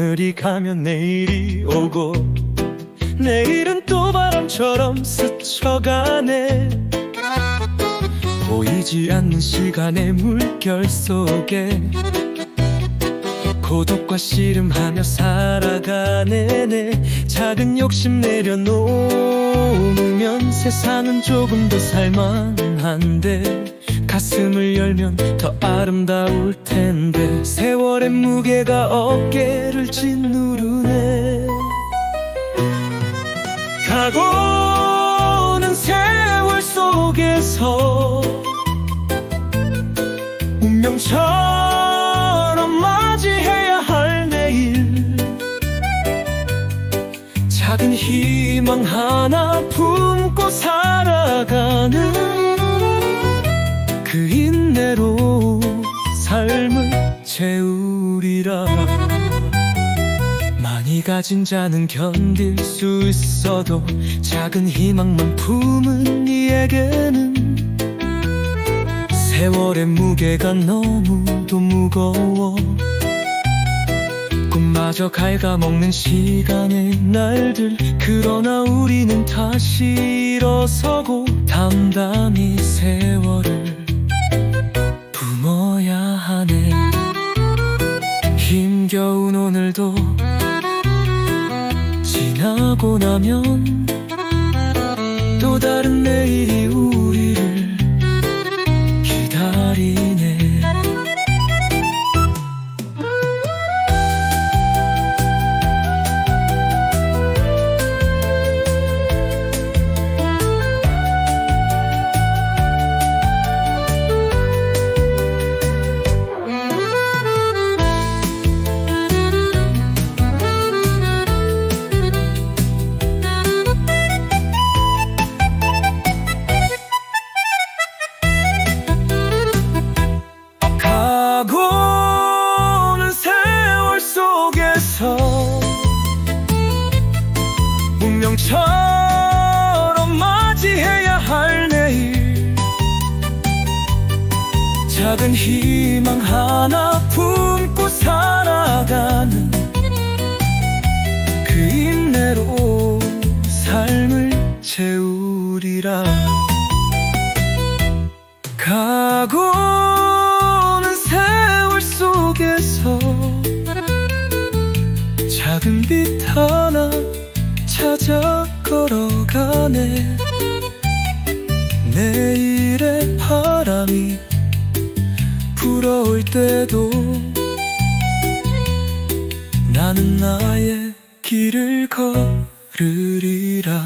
오늘이 가면 내일이 오고 내일은 또 바람처럼 스쳐가네. 보이지 않는 시간의 물결 속에 고독과 씨름하며 살아가네 내 작은 욕심 내려놓으면 세상은 조금 더 살만한데 가슴을 열면 더 아름다울 텐데. 세월의 무게가 어깨를 짓누르네. 가고는 세월 속에서 운명처럼 맞이해야 할 내일. 작은 희망 하나 품고 살 채우리라 많이 가진 자는 견딜 수 있어도 작은 희망만 품은 이에게는 세월의 무게가 너무도 무거워. 꿈마저 갉아먹는 시간의 날들 그러나 우리는 다시 일어서고 담담히 세월을 힘겨운 오늘도 지나고 나면 또 다른 운명처럼 맞이해야 할 내일. 작은 희망 하나 품고 살아가는 그 인내로 삶을 채우리라. 가고는 세월 속에서 작은 빛 하나 찾아 걸어가네. 내일의 바람이 불어올 때도 나는 나의 길을 걸으리라